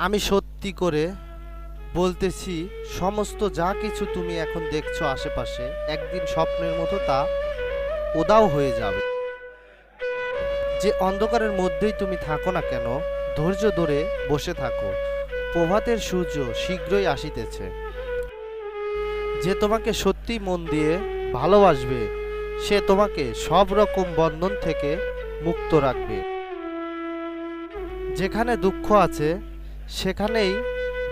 আমি সত্যি করে বলতেছি, সমস্ত যা কিছু তুমি এখন দেখছ আশেপাশে, একদিন স্বপ্নের মতো তা ওদাও হয়ে যাবে। যে অন্ধকারের মধ্যেই তুমি থাকো না কেন, ধৈর্য ধরে বসে থাকো। প্রভাতের সূর্য শীঘ্রই আসিতেছে। যে তোমাকে সত্যি মন দিয়ে ভালোবাসবে, সে তোমাকে সব রকম বন্ধন থেকে মুক্ত রাখবে। যেখানে দুঃখ আছে সেখানেই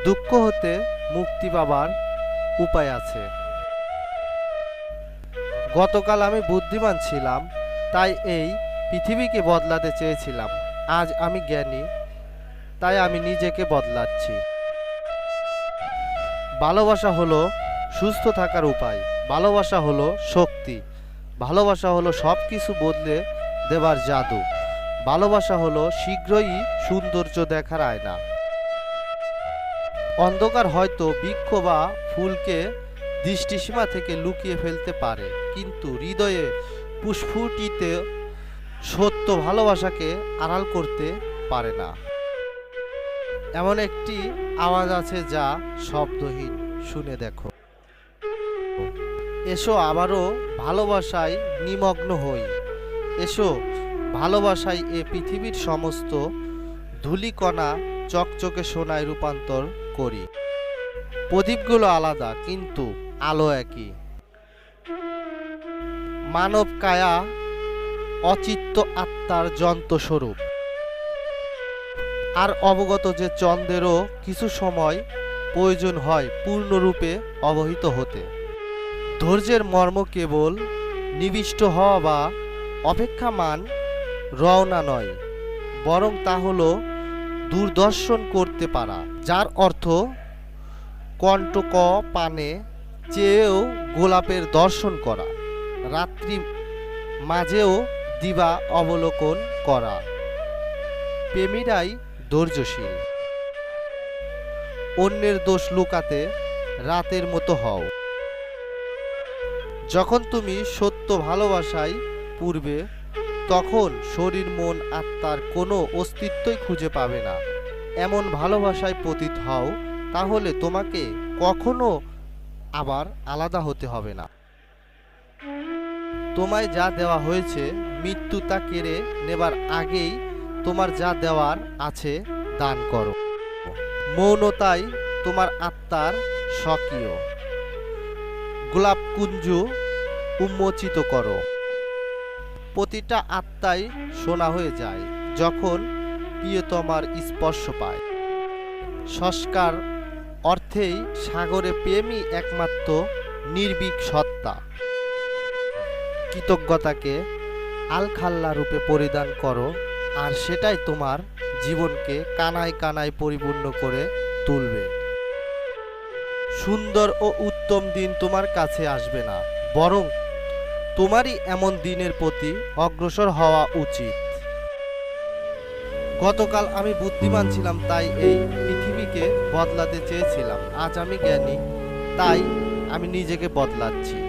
দুঃখ হতে মুক্তি পাবার উপায় আছে। গতকাল আমি বুদ্ধিমান ছিলাম, তাই এই পৃথিবীকে বদলাতে চেয়েছিলাম। আজ আমি জ্ঞানী, তাই আমি নিজেকে বদলাচ্ছি। ভালোবাসা হলো সুস্থ থাকার উপায়, ভালোবাসা হলো শক্তি, ভালোবাসা হলো সব কিছু বদলে দেবার জাদু, ভালোবাসা হলো শীঘ্রই সৌন্দর্য দেখার আয়না। অন্ধকার হয়তো বৃক্ষ বা ফুলকে দৃষ্টিসীমা থেকে লুকিয়ে ফেলতে পারে, কিন্তু হৃদয়ে পুষ্পুটিতে সত্য ভালোবাসাকে আড়াল করতে পারে না। এমন একটি আওয়াজ আছে যা শব্দহীন, শুনে দেখো। এসো আবারও ভালোবাসায় নিমগ্ন হই। এসো ভালোবাসায় এ পৃথিবীর সমস্ত ধূলিকণা চকচকে সোনায় রূপান্তর করি। প্রদীপগুলো আলাদা, কিন্তু আলো একই। মানব কায়া অচিত্ত আত্মার যন্ত্রস্বরূপ আর অবগত যে চন্দ্রেরও কিছু সময় প্রয়োজন হয় পূর্ণরূপে অবহিত হতে। ধৈর্যের মর্ম কেবল নিবিষ্ট হওয়া বা অপেক্ষামান রওনা নয়, বরং তা হলো দূরদর্শন করতে পারা, যার অর্থ কণ্টক পানে চেয়েও গোলাপের দর্শন করা, রাত্রি মাঝেও দিবা অবলোকন করা। প্রেমীরাই ধৈর্যশীল। অন্যের দোষ লুকাতে রাতের মতো হও। যখন তুমি সত্য ভালোবাসায় পূর্বে তখন শরীর, মন, আত্মার কোনো অস্তিত্বই খুঁজে পাবে না। এমন ভালোবাসায় পতিত হও, তাহলে তোমাকে কখনো আবার আলাদা হতে হবে না। তোমায় যা দেওয়া হয়েছে, মৃত্যু তা কেড়ে নেবার আগেই তোমার যা দেওয়ার আছে দান করো। মৌনতাই তোমার আত্মার স্বকীয়। গোলাপ কুঞ্জু উন্মোচিত করো। প্রতিটা আত্মাই সোনা হয়ে যায়, যখন প্রিয়তমার স্পর্শ পায়। সংস্কার অর্থেই সাগরে প্রেমই একমাত্র নির্ভীক সত্তা। কৃতজ্ঞতাকে আলখাল্লা রূপে পরিধান করো, আর সেটাই তোমার জীবনকে কানায় কানায় পরিপূর্ণ করে তুলবে। সুন্দর ও উত্তম দিন তোমার কাছে আসবে না, বরং তোমারই এমন দিনের প্রতি অগ্রসর হওয়া উচিত। গতকাল আমি বুদ্ধিমান ছিলাম, তাই এই পৃথিবীকে বদলাতে চেয়েছিলাম। আজ আমি জ্ঞানী, তাই আমি নিজেকে বদলাচ্ছি।